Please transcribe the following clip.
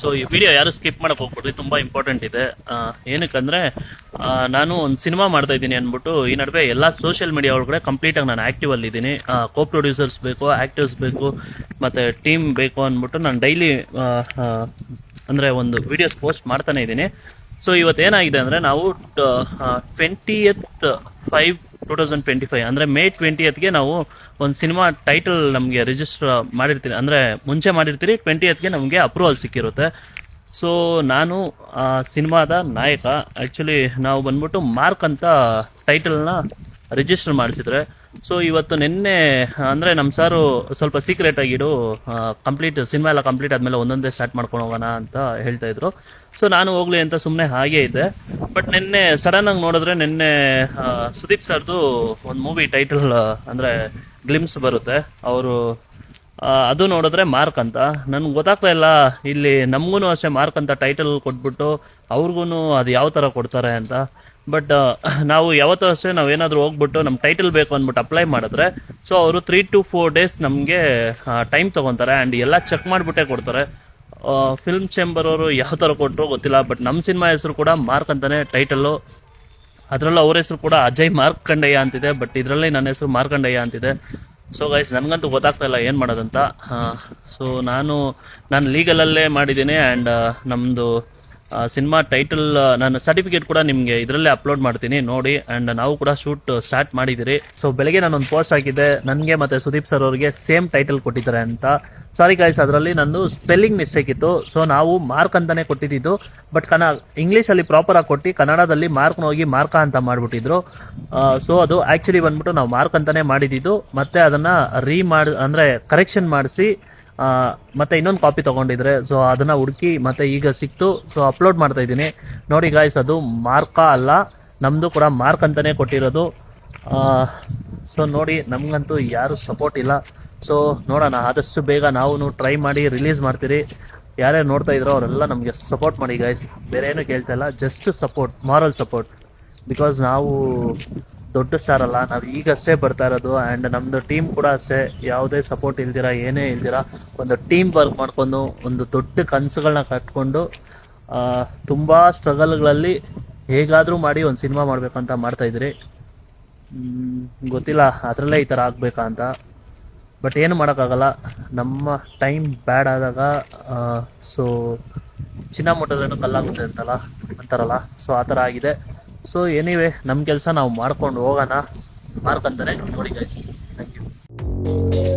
So ಈ video ಯಾರು skip ಮಾಡಕ್ ಹೋಗ್ಬಿಡ್ರಿ ತುಂಬಾ ಇಂಪಾರ್ಟೆಂಟ್ ಇದೆ. ಏನಕ್ಕಂದ್ರೆ ನಾನು ಒಂದು ಸಿನಿಮಾ ಮಾಡ್ತಾ ಇದ್ದೀನಿ ಅಂದ್ಬಿಟ್ಟು, ಈ ನಡುವೆ ಎಲ್ಲ ಸೋಷಿಯಲ್ ಮೀಡಿಯಾ ಒಳಗಡೆ ಕಂಪ್ಲೀಟ್ ಆಗಿ ನಾನು ಆಕ್ಟಿವ್ ಅಲ್ಲಿ ಇದ್ದೀನಿ. ಕೋ ಪ್ರೊಡ್ಯೂಸರ್ಸ್ ಬೇಕು ಆಕ್ಟರ್ಸ್ ಬೇಕು, ಮತ್ತೆ ಟೀಮ್ ಬೇಕು ಅಂದ್ಬಿಟ್ಟು ನಾನು ಡೈಲಿ ಅಂದ್ರೆ ಒಂದು ವಿಡಿಯೋಸ್ ಪೋಸ್ಟ್ ಮಾಡ್ತಾನೆ ಇದ್ದೀನಿ. ಸೊ ಇವತ್ತು ಏನಾಗಿದೆ ಅಂದ್ರೆ ನಾವು twentieth five two thousand twenty five ಅಂದ್ರೆ ಮೇ ಟ್ವೆಂಟಿಯತ್ಗೆ ನಾವು ಒಂದು ಸಿನಿಮಾ ಟೈಟಲ್ ನಮಗೆ ರಿಜಿಸ್ಟರ್ ಮಾಡಿರ್ತೀರಿ. ಅಂದ್ರೆ ಮುಂಚೆ ಮಾಡಿರ್ತೀರಿ ಟ್ವೆಂಟಿಯತ್ಗೆ ನಮಗೆ ಅಪ್ರೂವಲ್ ಸಿಕ್ಕಿರುತ್ತೆ. ಸೊ ನಾನು, ಆ ಸಿನಿಮಾದ ನಾಯಕ. ಆ್ಯಕ್ಚುಲಿ ನಾವು ಬಂದ್ಬಿಟ್ಟು ಮಾರ್ಕ್ ಅಂತ ಟೈಟಲ್ನ ರಿಜಿಸ್ಟರ್ ಮಾಡಿಸಿದ್ರೆ ಸೊ ಇವತ್ತು ನಿನ್ನೆ, ಅಂದರೆ ನಮ್ಮ ಸಾರು ಸ್ವಲ್ಪ ಸೀಕ್ರೆಟ್ ಆಗಿಡು ಕಂಪ್ಲೀಟ್ ಸಿನಿಮಾ ಎಲ್ಲ ಕಂಪ್ಲೀಟ್ ಆದಮೇಲೆ ಒಂದೊಂದೇ ಸ್ಟಾರ್ಟ್ ಮಾಡ್ಕೊಂಡು ಹೋಗೋಣ ಅಂತ ಹೇಳ್ತಾ ಇದ್ರು. ಸೊ ನಾನು ಹೋಗ್ಲಿ ಅಂತ ಸುಮ್ಮನೆ ಹಾಗೆ ಇದೆ ಬಟ್ ನಿನ್ನೆ ಸಡನ್ ಆಗಿ ನೋಡಿದ್ರೆ ನಿನ್ನೆ ಸುದೀಪ್ ಸರ್ದು ಒಂದು ಮೂವಿ ಟೈಟಲ್ ಅಂದರೆ ಗ್ಲಿಮ್ಸ್ ಬರುತ್ತೆ. ಅವರು ಅದು ನೋಡಿದ್ರೆ ಮಾರ್ಕ್ ಅಂತ. ನನ್ಗೆ ಗೊತ್ತಾಗ್ತಾ ಇಲ್ಲ. ಇಲ್ಲಿ ನಮಗೂ ಅಷ್ಟೇ ಮಾರ್ಕ್ ಅಂತ ಟೈಟಲ್ ಕೊಟ್ಬಿಟ್ಟು ಅವ್ರಿಗೂ ಅದು ಯಾವ ಥರ ಕೊಡ್ತಾರೆ ಅಂತ. ಬಟ್ ನಾವು ಯಾವತ್ತೂ ಅಷ್ಟೇ ನಾವು ಏನಾದರೂ ಹೋಗ್ಬಿಟ್ಟು ನಮ್ಮ ಟೈಟಲ್ ಬೇಕು ಅಂದ್ಬಿಟ್ಟು ಅಪ್ಲೈ ಮಾಡಿದ್ರೆ ಸೊ ಅವರು ತ್ರೀ ಟು ಫೋರ್ ಡೇಸ್ ನಮಗೆ ಟೈಮ್ ತೊಗೊತಾರೆ ಆ್ಯಂಡ್ ಎಲ್ಲ ಚೆಕ್ ಮಾಡಿಬಿಟ್ಟೆ ಕೊಡ್ತಾರೆ. ಫಿಲ್ಮ್ ಚೇಂಬರ್ ಅವರು ಯಾವ ಥರ ಕೊಟ್ಟರು ಗೊತ್ತಿಲ್ಲ ಬಟ್ ನಮ್ಮ ಸಿನಿಮಾ ಹೆಸರು ಕೂಡ ಮಾರ್ಕ್ ಅಂತಲೇ ಟೈಟಲ್ಲು ಅದರಲ್ಲೂ ಅವ್ರ ಹೆಸರು ಕೂಡ ಅಜಯ್ ಮಾರ್ಕಂಡಯ್ಯ ಅಂತಿದೆ ಬಟ್ ಇದರಲ್ಲಿ ನನ್ನ ಹೆಸರು ಮಾರ್ಕಂಡಯ್ಯ ಅಂತಿದೆ. ಸೊ ಗೈಸ್ ನನಗಂತೂ ಗೊತ್ತಾಗ್ತಾ ಇಲ್ಲ ಏನು ಮಾಡೋದಂತ. ಸೊ ನಾನು ನಾನು ಲೀಗಲಲ್ಲೇ ಮಾಡಿದ್ದೀನಿ ಆ್ಯಂಡ್ ನಮ್ಮದು ಸಿನಿಮಾ ಟೈಟಲ್ ನಾನು ಸರ್ಟಿಫಿಕೇಟ್ ಕೂಡ ನಿಮಗೆ ಇದರಲ್ಲೇ ಅಪ್ಲೋಡ್ ಮಾಡ್ತೀನಿ, ನೋಡಿ ಆ್ಯಂಡ್ ನಾವು ಕೂಡ ಶೂಟ್ ಸ್ಟಾರ್ಟ್ ಮಾಡಿದ್ದೀರಿ ಸೊ ಬೆಳಗ್ಗೆ ನಾನೊಂದು ಪೋಸ್ಟ್ ಹಾಕಿದ್ದೆ, ನನಗೆ ಮತ್ತು ಸುದೀಪ್ ಸರ್ ಅವರಿಗೆ ಸೇಮ್ ಟೈಟಲ್ ಕೊಟ್ಟಿದ್ದಾರೆ ಅಂತ. ಸಾರಿ ಗಾಯ್ಸ್ ಅದರಲ್ಲಿ ನಂದು ಸ್ಪೆಲ್ಲಿಂಗ್ ಮಿಸ್ಟೇಕ್ ಇತ್ತು. ಸೊ ನಾವು ಮಾರ್ಕ್ ಅಂತಾನೆ ಕೊಟ್ಟಿದ್ದು ಬಟ್ ಕನ್ನ ಇಂಗ್ಲೀಷಲ್ಲಿ ಪ್ರಾಪರ್ ಆಗಿ ಕೊಟ್ಟು ಕನ್ನಡದಲ್ಲಿ ಮಾರ್ಕ್ನ ಹೋಗಿ ಮಾರ್ಕ ಅಂತ ಮಾಡಿಬಿಟ್ಟಿದ್ರು. ಸೊ ಅದು ಆ್ಯಕ್ಚುಲಿ ಬಂದ್ಬಿಟ್ಟು ನಾವು ಮಾರ್ಕ್ ಅಂತಾನೆ ಮಾಡಿದ್ದು, ಮತ್ತೆ ಅದನ್ನು ರೀ ಮಾಡಿ, ಅಂದರೆ ಕರೆಕ್ಷನ್ ಮಾಡಿಸಿ ಮತ್ತೆ ಇನ್ನೊಂದು ಕಾಪಿ ತಗೊಂಡಿದ್ರೆ ಸೊ ಅದನ್ನ ಹುಡುಕಿ ಮತ್ತೆ ಈಗ ಸಿಕ್ತು ಸೊ ಅಪ್ಲೋಡ್ ಮಾಡ್ತಾ ಇದ್ದೀನಿ. ನೋಡಿ ಗಾಯ್ಸ್ ಅದು ಮಾರ್ಕ ಅಲ್ಲ ನಮ್ಮದು ಕೂಡ ಮಾರ್ಕ್ ಅಂತಾನೆ ಕೊಟ್ಟಿರೋದು. ಸೊ ನೋಡಿ, ನಮಗಂತೂ ಯಾರು ಸಪೋರ್ಟ್ ಇಲ್ಲ. ಸೊ ನೋಡೋಣ, ಆದಷ್ಟು ಬೇಗ ನಾವು ಟ್ರೈ ಮಾಡಿ ರಿಲೀಸ್ ಮಾಡ್ತೀರಿ. ಯಾರ್ಯಾರು ನೋಡ್ತಾ ಇದ್ರೋ ಅವರೆಲ್ಲ ನಮಗೆ ಸಪೋರ್ಟ್ ಮಾಡಿ ಗಾಯ್ಸ್ ಬೇರೆ ಏನು ಕೇಳ್ತಾ ಇಲ್ಲ just support moral support because ನಾವು ದೊಡ್ಡ ಸ್ಟಾರ್ ಅಲ್ಲ. ನಾವು ಈಗಷ್ಟೇ ಬರ್ತಾ ಇರೋದು ಆ್ಯಂಡ್ ನಮ್ಮದು ಟೀಮ್ ಕೂಡ ಅಷ್ಟೇ. ಯಾವುದೇ ಸಪೋರ್ಟ್ ಇಲ್ದಿರ, ಏನೇ ಇಲ್ದಿರ, ಒಂದು ಟೀಮ್ ವರ್ಕ್ ಮಾಡ್ಕೊಂಡು, ಒಂದು ದೊಡ್ಡ ಕನಸುಗಳನ್ನ ಕಟ್ಕೊಂಡು ತುಂಬ ಸ್ಟ್ರಗಲ್ಗಳಲ್ಲಿ ಹೇಗಾದರೂ ಮಾಡಿ ಒಂದು ಸಿನಿಮಾ ಮಾಡಬೇಕಂತ ಮಾಡ್ತಾ ಇದ್ರಿ. ಗೊತ್ತಿಲ್ಲ. ಅದರಲ್ಲೇ ಈ ಥರ ಆಗಬೇಕಾ ಅಂತ. ಬಟ್ ಏನು ಮಾಡೋಕ್ಕಾಗಲ್ಲ. ನಮ್ಮ ಟೈಮ್ ಬ್ಯಾಡ್ ಆದಾಗ ಸೊ ಚಿನ್ನ ಮುಟ್ಟೋದೇನು ಕಲ್ಲಾಗುತ್ತೆ ಅಂತಲ್ಲ, ಅಂತಾರಲ್ಲ. ಸೊ ಆ ಥರ ಆಗಿದೆ. ಸೊ ಎನಿವೆ ನಮ್ಮ ಕೆಲಸ ನಾವು ಮಾಡ್ಕೊಂಡು ಹೋಗೋಣ. ಮಾಡ್ಕೊಂತಾರೆ ನೋಡಿ ಗೈಸ್ ಥ್ಯಾಂಕ್ ಯು